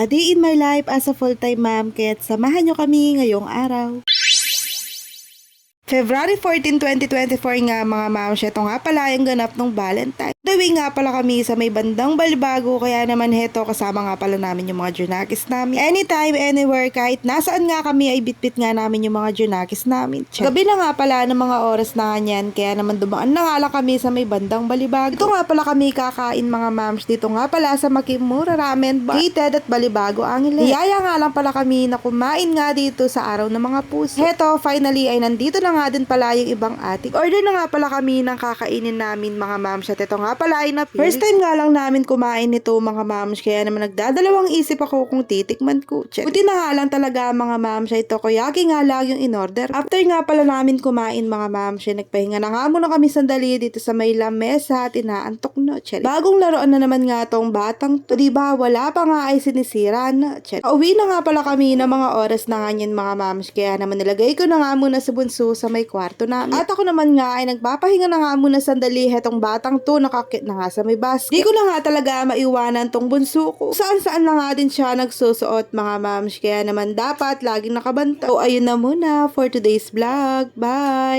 A day in my life as a full-time mom, kaya't samahan nyo kami ngayong araw. February 14, 2024 nga mga ma'am, ito nga pala yung ganap ng Valentine. Dawi nga pala kami sa may bandang balibago, kaya naman heto kasama nga pala namin yung mga junakis namin. Anytime, anywhere, kahit nasaan nga kami ay bitbit nga namin yung mga junakis namin. Check. Gabi na nga pala ng mga oras na ganyan, kaya naman dumaan na nga kami sa may bandang balibago. Ito nga pala kami kakain mga mams, dito nga pala sa Makimura Ramen Bar, Gated at Balibago Angeles. Iyaya nga lang pala kami na kumain nga dito sa araw ng mga puso. Heto, finally ay nandito na nga din pala yung ibang atik. Order na nga pala kami ng kakainin namin mga mams at ito nga pala ay napili. First time nga lang namin kumain nito mga mams kaya naman nagdadalawang isip ako kung titikman ko. Check. Buti na nga lang talaga mga mams ito koyaki nga lang yung in-order. After nga pala namin kumain mga mams ay nagpahinga na nga muna kami sandali dito sa may lamesa at inaantok no. Check. Bagong laruan na naman nga tong batang to. Diba wala pa nga ay sinisira na. Check. Uwi na nga pala kami ng mga oras na ganyan mga mams kaya naman nilagay ko na nga muna sa bunso sa may kwarto namin. At ako naman nga ay nagpapahinga na nga muna sandali hetong batang to nakakit na nga sa may basket. Di ko na nga talaga maiwanan tong bunso ko. Saan saan na nga din siya nagsusuot mga mams kaya naman dapat laging nakabanta. So ayun na muna for today's vlog. Bye!